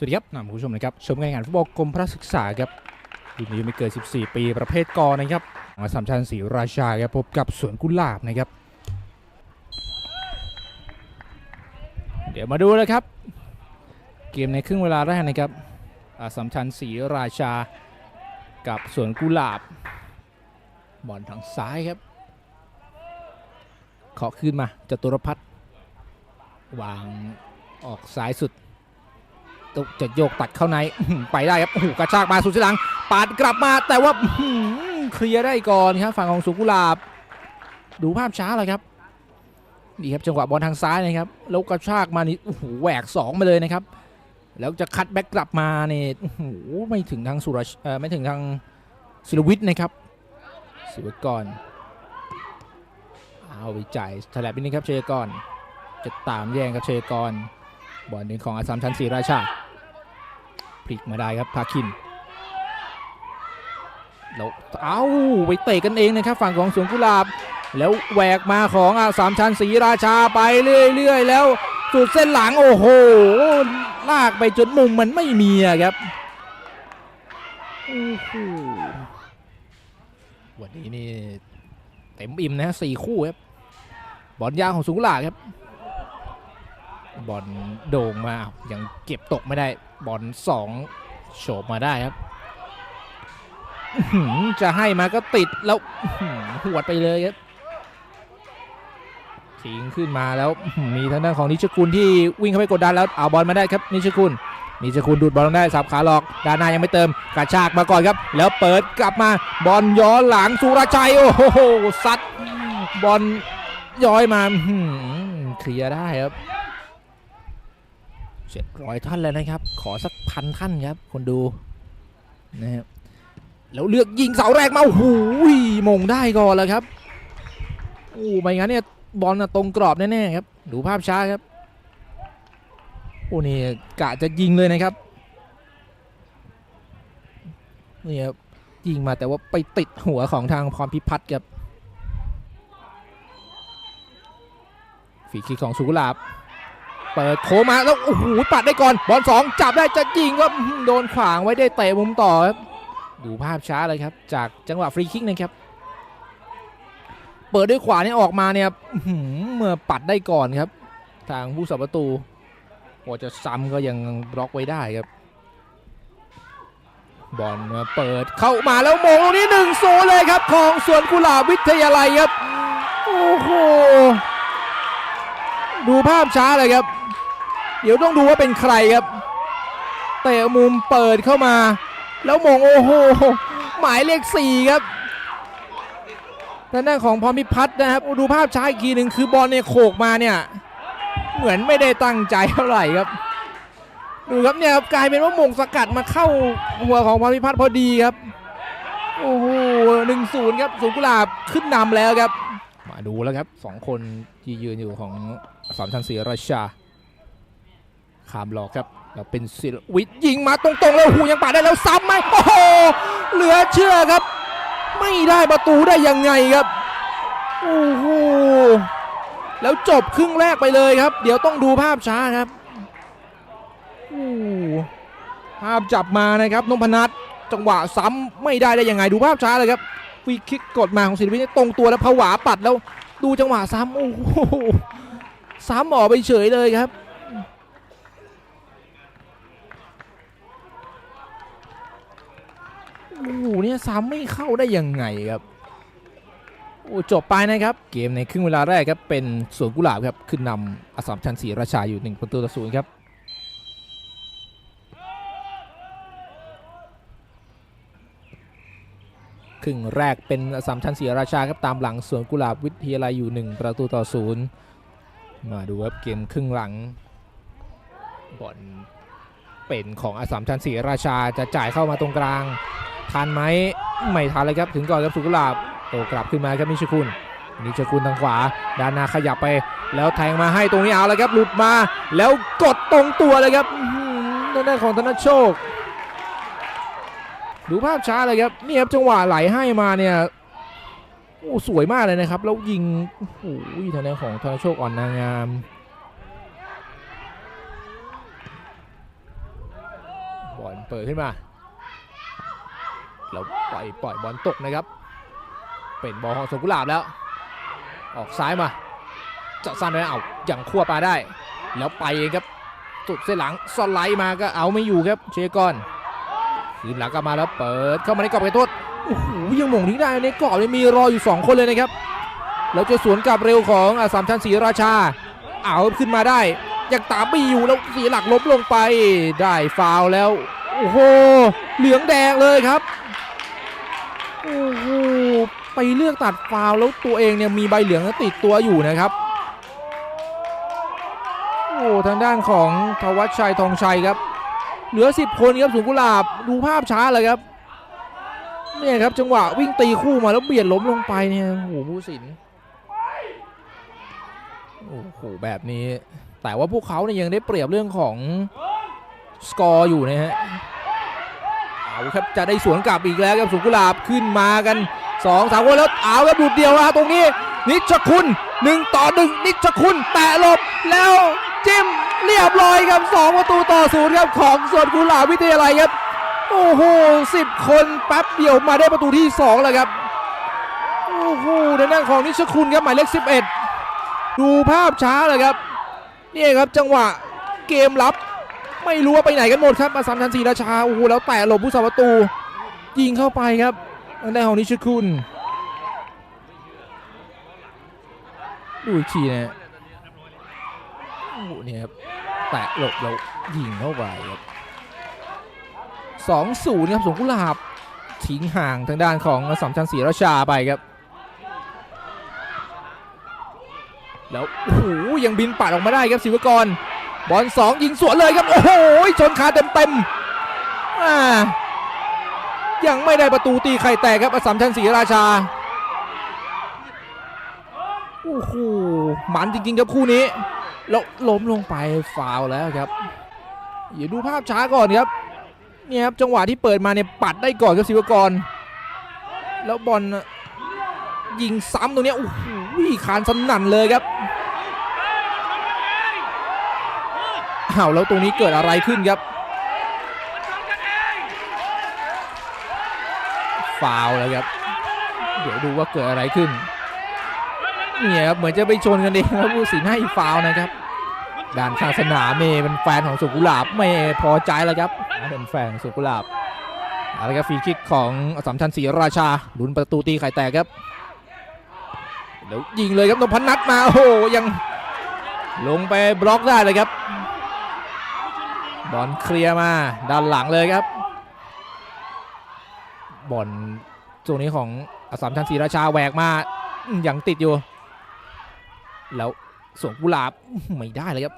สวัสดีครับนำคุณผู้ชมนะครับชมงานฟุตบอลกรมพระศึกษาครับรุ่นอายุไม่เกิน 14 ปีประเภทกอนะครับสสัมชัญศรีราชาครับพบกับสวนกุหลาบนะครับ เดี๋ยวมาดูเลยครับ เกมในครึ่งเวลาแรกนะครับสสัมชัญศรีราชากับสวนกุหลาบบอลทางซ้ายครับเคาะขึ้นมาจตุรพัฒน์วางออกซ้ายสุด จะโยกตัดเข้าในไปได้ครับโอ้โหกระชากมาสุดที่หลังปาดกลับมาแต่ว่าเคลียร์ได้ก่อนครับฝั่งของสุกุลาบ ดูภาพช้าเลยครับนี่ครับจังหวะบอลทางซ้ายนะครับแล้วกระชากมานี่โอ้โหแหวกสองมาเลยนะครับ แล้วจะคัดแบ็กกลับมาเนี่ยโอ้โหไม่ถึงทางสุรชเอ่อไม่ถึงทางศิลวิทย์นะครับศิวกรเอาไปจ่ายฉลับนิดนึงครับเชยกรจะตามแย่งครับเชยกร บอลหนึ่งของอาสามชันศรีราชาพลิกมาได้ครับพาคินแล้วเอ้าไปเตะกันเองนะครับฝั่งของสวนกุหลาบ แล้วแหวกมาของอาสามชันศรีราชาไปเรื่อยๆแล้วสุดเส้นหลังโอ้โหลากไปจนมุมมันไม่มีครับโอ้โหวันนี้นี่เต็มอิ่มนะสี่คู่ครับบอลยาวของสุกุหลาบครับ บอลโด่งมาอ้าวยังเก็บตกไม่ได้บอลสองโฉบมาได้ครับจะให้มาก็ติดแล้วหวดไปเลยครับทิ้งขึ้นมาแล้วมีทางด้านของนิชคุณที่วิ่งเข้าไปกดดันแล้วเอาบอลมาได้ครับนิชคุณนิชคุณดูดบอลลงได้สับขาหลอกด้านหน้ายังไม่เติมกระชากมาก่อนครับ แล้วเปิดกลับมาบอลย้อนหลังสุรชัยโอ้โหซัดบอลย้อยมาเคลียร์ได้ครับ เจ็ดร้อยท่านแล้วนะครับ ขอสักพันท่านครับ คนดูนะครับแล้วเลือกยิงเสาแรกมาโอ้โหมงได้ก่อนแล้วครับโอ้ไม่งั้นเนี่ยบอลน่ะตรงกรอบแน่ๆครับ ดูภาพช้าครับโอ้นี่กะจะยิงเลยนะครับนี่ครับยิงมาแต่ว่าไปติดหัวของทางพรพิพัฒน์ครับฝีคิกของสุกุลาบ เปิดโคมาแล้วโอ้โหปัดได้ก่อนบอลสองจับได้จะยิงก็โดนขวางไว้ได้เตะมุมต่อครับดูภาพช้าเลยครับ จากจังหวะฟรีคิกนะครับเปิดด้วยขวาเนี่ยออกมาเนี่ยเมื่อปัดได้ก่อนครับ ทางผู้สับประตูพอจะซ้ำก็ยังบล็อกไว้ได้ครับบอลมาเปิดเข้ามาแล้วโมงลูกนี้หนึ่งโซเลยครับของสวนกุหลาบวิทยาลัยครับ โอ้โห ดูภาพช้าเลยครับ เดี๋ยวต้องดูว่าเป็นใครครับเตะมุมเปิดเข้ามา แล้วมงโอ้โหหมายเลขสี่ครับทางด้านของพรพิพัฒน์นะครับดูภาพช้าอีกทีหนึ่งคือบอลเนี่ยโขกมาเนี่ย เหมือนไม่ได้ตั้งใจเท่าไหร่ครับ ดูครับเนี่ยกลายเป็นว่ามงสกัดมาเข้าหัวของพรพิพัฒน์พอดีครับโอ้โหหนึ่งศูนย์ครับสูงกุลาบขึ้นนำแล้วครับ มาดูแล้วครับสองคนที่ยืนอยู่ของสามชันศรีราชา ขามหลอกครับแล้วเป็นศิลวิทย์ยิงมาตรงๆแล้วหูยังปาดได้แล้วซ้ำไหมโอ้โหเหลือเชื่อครับ ไม่ได้ประตูได้ยังไงครับโอ้โหแล้วจบครึ่งแรกไปเลยครับ เดี๋ยวต้องดูภาพช้าครับโอ้ภาพจับมานะครับนพนัทจังหวะซ้ำไม่ได้ได้ยังไงดูภาพช้าเลยครับฟรีคิกกดมาของศิลวิทย์ตรงตัวแล้วผวาปัดแล้วดูจังหวะซ้ำโอ้โหซ้ำออกไปเฉยเลยครับโอ้โห เนี่ยซ้ำไม่เข้าได้ยังไงครับโอ้จบไปนะครับ เกมในครึ่งเวลาแรกครับเป็นสวนกุหลาบครับขึ้นนำอสสัมชัญศรีราชาอยู่1ประตูต่อศูนย์ครับครึ่งแรกเป็นอสสัมชัญศรีราชาครับตามหลังสวนกุหลาบวิทยาลัยอยู่ 1 ประตูต่อศูนย์มาดูครับเกมครึ่งหลังบอลเป็นของอสสัมชัญศรีราชาจะจ่ายเข้ามาตรงกลาง ทันไหมไม่ทันเลยครับถึงก่อนครับสุกุหลาบโตกลับขึ้นมาครับนิชคุณนิชคุณทางขวาด้านหน้าขยับไป แล้วแทงมาให้ตรงนี้เอาเลยครับหลุดมาแล้วกดตรงตัวเลยครับอื้อหือทางด้านของธนโชค ดูภาพช้าเลยครับนี่ครับจังหวะไหลให้มาเนี่ยโอ้สวยมากเลยนะครับ แล้วยิงโอ้โหทางด้านของธนโชคอ่อนนางามบอลเปิดขึ้นมา แล้วปล่อยปล่อยบอลตกนะครับ เป็นบอลของสวนกุลาบแล้ว ออกซ้ายมาจะสั้นไปเอาอย่างขั้วปลาได้ แล้วไปเองครับสุดเส้นหลังสไลด์มาก็เอาไม่อยู่ครับเชกอนคืนหลังกลับมาแล้วเปิดเข้ามาในกรอบไกลโทษโอ้โหยังหม่งทิ้งได้ในกรอบเนี่ยมีรออยู่ 2 คนเลยนะครับแล้วจะสวนกลับเร็วของอาสามชันศรีราชา เอาขึ้นมาได้ยังตามไม่อยู่แล้วเสียหลักล้มลงไปได้ฟาวแล้วโอ้โหเหลืองแดงเลยครับ ไปเลือกตัดฟาวแล้วตัวเองเนี่ยมีใบเหลืองติดตัวอยู่นะครับโอ้ทางด้านของทวัชชัยทองชัยครับ เหลือ 10 คนครับสุนกุหลาบดูภาพช้าเลยครับเนี่ยครับจังหวะวิ่งตีคู่มาแล้วเบียดล้มลงไปเนี่ยโอ้โหผู้สินโอ้โหแบบนี้ แต่ว่าพวกเขาเนี่ยยังได้เปรียบเรื่องของสกอร์อยู่นะฮะเอาครับจะได้สวนกลับอีกแล้วครับสุกุลาบขึ้นมากัน 2องสามคนแล้วเอาครับดูดเดียวนะตรงนี้ นิชคุณหนึ่งต่อหนึ่งนิชคุณแตะหลบแล้วจิ้มเรียบร้อยครับ2ประตูต่อศูนย์ครับของสวนกุหลาบวิทยาลัยครับ โอ้โหสิบคนแป๊บเดียวมาได้ประตูที่2แล้วครับโอ้โหในหน้านของนิชคุณครับหมายเลข11ดูภาพช้าเลยครับนี่ครับจังหวะเกมรับไม่รู้ว่าไปไหนกันหมดครับอาสามทันสีราชาโอ้โหแล้วแต่หลบผู้สาประตูยิงเข้าไปครับ ทางด้านของนิชคุณ ดูอีกทีนะโอ้โหเนี่ยครับ แตะหลบแล้วยิงเข้าไปครับสองศูนย์ครับสงกุลาบทิ้งห่างทางด้านของสามชันศรีราชาไปครับ แล้วโอ้โหยังบินปัดออกมาได้ครับศิวกร บอลสองยิงสวนเลยครับ โอ้โหชนคาเต็มเต็มอ่า ยังไม่ได้ประตูตีไข่แตกครับอสสัมชันศรีราชาโอ้โหหมันจริง ๆ ครับคู่นี้แล้วล้มลงไปฟาวแล้วครับเดี๋ยวดูภาพช้าก่อนครับเนี่ยครับจังหวะที่เปิดมาเนี่ยปัดได้ก่อนครับศิวกร แล้วบอลยิงซ้ำตรงนี้โอ้โหคานสนั่นเลยครับอ้าวแล้วตรงนี้เกิดอะไรขึ้นครับ ฟาวแล้วครับ เดี๋ยวดูว่าเกิดอะไรขึ้นนี่ครับเหมือนจะไปชนกันเองแล้วผู้สินให้ฟาวนะครับด้านข้างสนามนี่เป็นแฟนของสุกุหลาบไม่พอใจแล้วครับเป็นแฟนของสุกุหลาบอาละครับฟรีคิกของสสัมชันศรีราชาลุ้นประตูตีไข่แตกครับเดี๋ยวยิงเลยครับนพนัทมาโอ้โหยังลงไปบล็อกได้เลยครับบอลเคลียร์มาด้านหลังเลยครับ บอลตรงนี้ของอสสัมชันศรีราชาแหวกมาอืมยังติดอยู่ แล้วสวนกุหลาบไม่ได้เลยครับ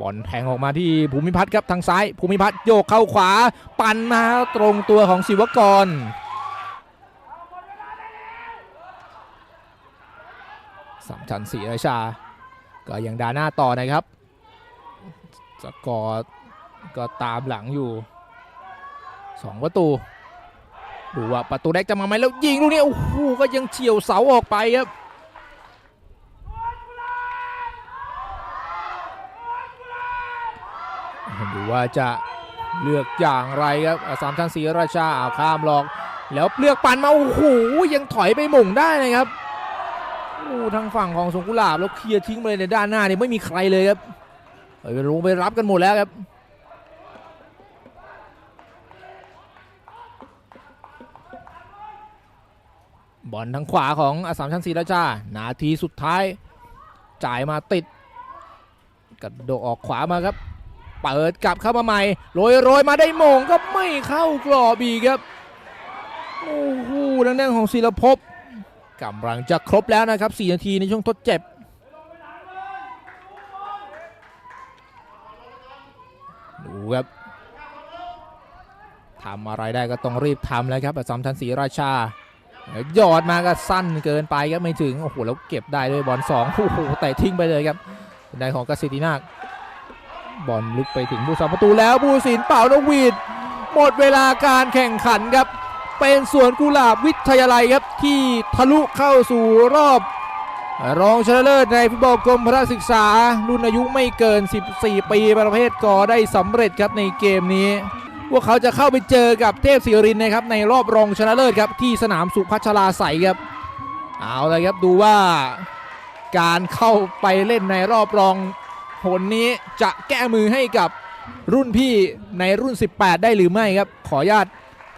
บอลแทงออกมาที่ภูมิพัฒน์ครับทางซ้าย ภูมิพัฒน์โยกเข้าขวา ปั่นมาตรงตัวของศิวกรสามชันศรีราชา ก็ยังดาหน้าต่อนะครับสกอร์ ก็ตามหลังอยู่2ประตูดูว่าประตูแรกจะมาไหมแล้วยิงลูกนี้โอ้โหก็ยังเฉียวเสาออกไปครับดูว่าจะเลือกอย่างไรครับสามชันศรีราชาเอาข้ามหลอกแล้วเลือกปั่นมาโอ้โหยังถอยไปหม่งได้นะครับโอ้ทางฝั่งของสงกุลาบแล้วเคลียร์ทิ้งไปเลยในด้านหน้าเนี่ยไม่มีใครเลยครับไปลงไปรับกันหมดแล้วครับ บอลทางขวาของอสสามชันศรีราชานาทีสุดท้าย จ่ายมาติดกระโดดออกขวามาครับ เปิดกลับเข้ามาใหม่โรยโรยมาได้มงก็ไม่เข้ากรอบอีกครับโอ้โหดังนั้นของศิลภพกำลังจะครบแล้วนะครับ 4 นาทีในช่วงทดเจ็บดูครับทำอะไรได้ก็ต้องรีบทำแล้วครับอสสัมชันศรีราชา ยอดมาก็สั้นเกินไปครับไม่ถึง โอ้โห แล้วเก็บได้ด้วยบอลสองโอ้โหแต่ทิ้งไปเลยครับในของกสิตินาคบอลลึกไปถึงผู้สาประตูแล้วผู้สินเป่านกหวีด หมดเวลาการแข่งขันครับ เป็นสวนกุหลาบวิทยาลัยครับ ที่ทะลุเข้าสู่รอบ รองชนะเลิศในฟุตบอลกรมพระศึกษา รุ่นอายุไม่เกิน 14 ปีประเภทกอได้สำเร็จครับในเกมนี้ วกเขาจะเข้าไปเจอกับเทพศิรินทร์นะครับในรอบรองชนะเลิศครับที่สนามสุพัชราไสครับเอาเลยครับดูว่าการเข้าไปเล่นในรอบรองผลนี้จะแก้มือให้กับรุ่นพี่ในรุ่น 18 ได้หรือไม่ครับ ขออนุญาต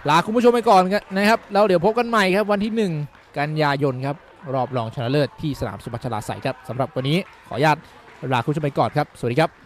ลาคุณผู้ชมไปก่อนนะครับแล้วเดี๋ยวพบกันใหม่ครับวันที่ 1 กันยายนครับรอบรองชนะเลิศที่สนามสุพัชราไสครับสำหรับวันนี้ขออนุญาตลาคุณผู้ชมไปก่อนครับ สวัสดีครับ